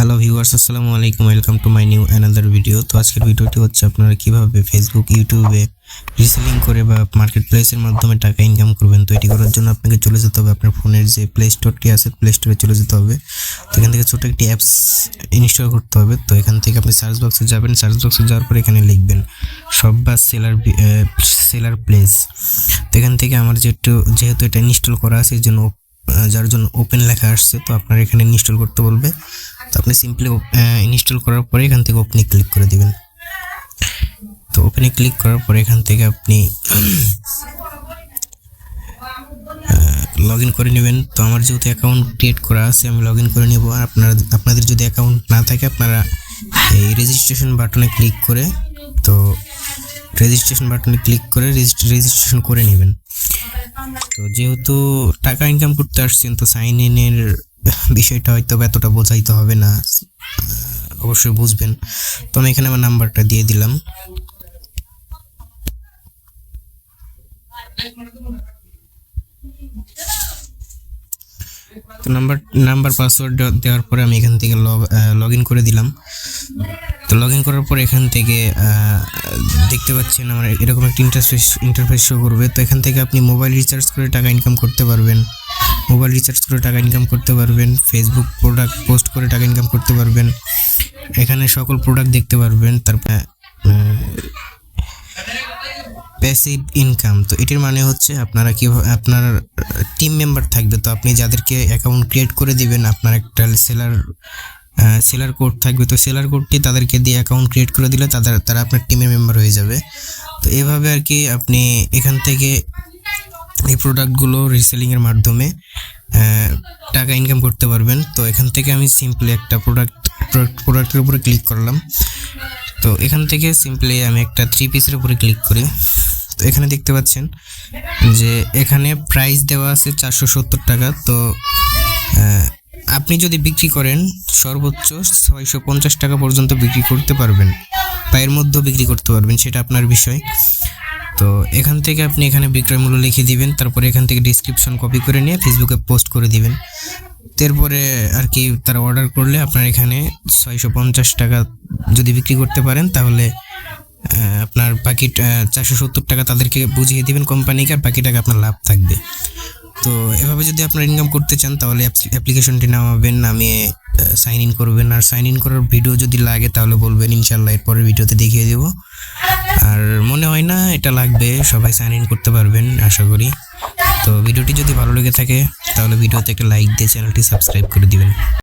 Viewers, আসসালামু আলাইকুম, welcome to my new another video. তো আজকের ভিডিওটি হচ্ছে আপনারা কীভাবে ফেসবুক ইউটিউবে রিসেলিং করে বা মার্কেট প্লেসের মাধ্যমে টাকা ইনকাম করবেন। তো এটি করার জন্য আপনাকে চলে যেতে হবে আপনার ফোনের যে প্লে স্টোরটি আছে প্লে স্টোরে চলে যেতে হবে। তো এখান থেকে ছোটো একটি অ্যাপস ইনস্টল করতে হবে। তো এখান থেকে আপনি সার্চ বক্সে যাবেন। সার্চ বক্সে যাওয়ার পর এখানে লিখবেন, সব বা সেলার সেলার প্লেস তো এখান থেকে আমার যেহেতু যেহেতু এটা ইনস্টল করা আছে, এই জন্য যার জন্য ওপেন লেখা আসছে, তো আপনার এখানে ইনস্টল করতে বলবে। তো আপনি সিম্পলি ইনস্টল করার পরে এখান থেকে ওপেনে ক্লিক করে দিবেন। তো ওপেনে ক্লিক করার পরে এখান থেকে আপনি লগ ইন করে নেবেন। তো আমার যেহেতু অ্যাকাউন্ট ক্রিয়েট করা আছে, আমি লগ ইন করে নেব। আর আপনারা, আপনাদের যদি অ্যাকাউন্ট না থাকে, আপনারা এই রেজিস্ট্রেশন বাটনে ক্লিক করে, তো রেজিস্ট্রেশন বাটনে ক্লিক করে রেজিস্ট্রেশন করে নেবেন। তো যেহেতু টাকা ইনকাম করতে আসছেন, তো সাইন ইনের বিষয়টা হয়তো এতটা বোঝাইতে হবে না। অবশ্যই বুঝবেন। তো আমি এখানে আমার নাম্বারটা দিয়ে দিলাম। তো নাম্বার নাম্বার পাসওয়ার্ড দেওয়ার পরে আমি এখান থেকে লগ ইন করে দিলাম। তো লগ ইন করার পর এখান থেকে দেখতে পাচ্ছেন আমার এরকম একটা ইন্টারফেস ইন্টারফেস শো করবে। তো এখান থেকে আপনি মোবাইল রিচার্জ করে টাকা ইনকাম করতে পারবেন। মোবাইল রিচার্জ করে টাকা ইনকাম করতে পারবেন ফেসবুক প্রোডাক্ট পোস্ট করে টাকা ইনকাম করতে পারবেন, এখানে সকল প্রোডাক্ট দেখতে পারবেন, তারপর প্যাসিভ ইনকাম তো এটির মানে হচ্ছে আপনারা কি আপনার টিম মেম্বার থাকবে, তো আপনি যাদেরকে অ্যাকাউন্ট ক্রিয়েট করে দিবেন, আপনার একটা সেলার সেলার কোড থাকবে, তো সেলার কোডটি তাদেরকে দিয়ে অ্যাকাউন্ট ক্রিয়েট করে দিলে তাদের, তারা আপনার টিমের মেম্বার হয়ে যাবে। তো এভাবে আর কি আপনি এখান থেকে এই প্রোডাক্টগুলো রিসেলিংয়ের মাধ্যমে টাকা ইনকাম করতে পারবেন। তো এখান থেকে আমি সিম্পলি একটা প্রোডাক্ট প্রোডাক্টের উপরে ক্লিক করলাম। তো এখান থেকে সিম্পলি আমি একটা থ্রি পিসের উপরে ক্লিক করি। তো এখানে দেখতে পাচ্ছেন যে এখানে প্রাইস দেওয়া আছে চারশো সত্তর টাকা। তো আপনি যদি বিক্রি করেন, সর্বোচ্চ ছয়শো পঞ্চাশ টাকা পর্যন্ত বিক্রি করতে পারবেন পায়ের মধ্যেও বিক্রি করতে পারবেন, সেটা আপনার বিষয়। তো এখান থেকে আপনি এখানে বিক্রয় মূল্য লিখে দিবেন, তারপরে এখান থেকে ডিসক্রিপশন কপি করে নিয়ে ফেসবুকে পোস্ট করে দিবেন। এরপরে আর কি তারা অর্ডার করলে আপনার এখানে ছয়শো পঞ্চাশ টাকা যদি বিক্রি করতে পারেন, তাহলে আপনার বাকি চারশো সত্তর টাকা তাদেরকে বুঝিয়ে দিবেন কোম্পানিকে আর বাকি টাকা আপনার লাভ থাকবে। তো এভাবে যদি আপনার ইনকাম করতে চান, তাহলে অ্যাপ্লিকেশনটি নামাবেন, নামিয়ে সাইন ইন করবেন। আর সাইন ইন করার ভিডিও যদি লাগে, তাহলে বলবেন ইনশাল্লাহ এরপরের ভিডিওতে দেখিয়ে দেবো। আর মনে হয় না এটা লাগবে, সবাই সাইন ইন করতে পারবেন, আশা করি। তো ভিডিওটি যদি ভালো লেগে থাকে, তাহলে ভিডিওতে একটা লাইক দিয়ে চ্যানেলটি সাবস্ক্রাইব করে দিবেন।